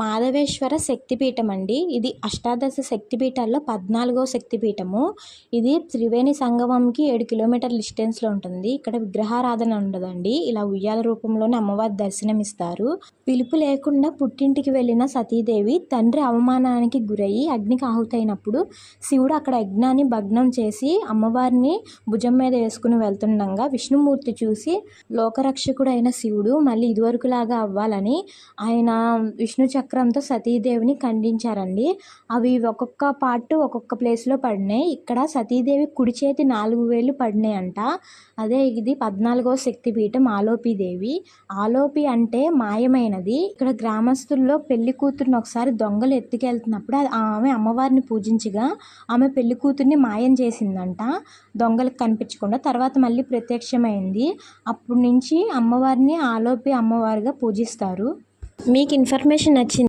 మాధవేశ్వర శక్తిపీఠం అండి ఇది అష్టాదశ శక్తిపీఠాల్లో పద్నాలుగో శక్తిపీఠము. ఇది త్రివేణి సంగమంకి ఏడు కిలోమీటర్ల డిస్టెన్స్లో ఉంటుంది. ఇక్కడ విగ్రహారాధన ఉండదండి. ఇలా ఉయ్యాల రూపంలోనే అమ్మవారి దర్శనం ఇస్తారు పిలుపు లేకుండా పుట్టింటికి వెళ్ళిన సతీదేవి తండ్రి అవమానానికి గురయ్యి అగ్నికి ఆహుతైనప్పుడు శివుడు అక్కడ యజ్ఞాన్ని భగ్నం చేసి అమ్మవారిని భుజం మీద వేసుకుని వెళ్తుండగా విష్ణుమూర్తి చూసి లోకరక్షకుడైన శివుడు మళ్ళీ ఇదివరకులాగా అవ్వాలని ఆయన విష్ణు చక్ర చక్రంతో సతీదేవిని ఖండించారండి. అవి ఒక్కొక్క పార్ట్ ఒక్కొక్క ప్లేస్లో పడినాయి. ఇక్కడ సతీదేవి కుడి చేతి నాలుగు వేలు పడినాయి అంట అదే ఇది పద్నాలుగో శక్తిపీఠం ఆలోపిదేవి ఆలోపి అంటే మాయమైనది. ఇక్కడ గ్రామస్తుల్లో పెళ్ళి కూతురుని ఒకసారి దొంగలు ఎత్తుకెళ్తున్నప్పుడు ఆమె అమ్మవారిని పూజించగా ఆమె పెళ్ళి కూతుర్ని మాయం చేసిందంట. దొంగలకు కనిపించకుండా తర్వాత మళ్ళీ ప్రత్యక్షమైంది. అప్పటి నుంచి అమ్మవారిని ఆలోపి అమ్మవారిగా పూజిస్తారు. మీకు ఇన్ఫర్మేషన్ నచ్చింది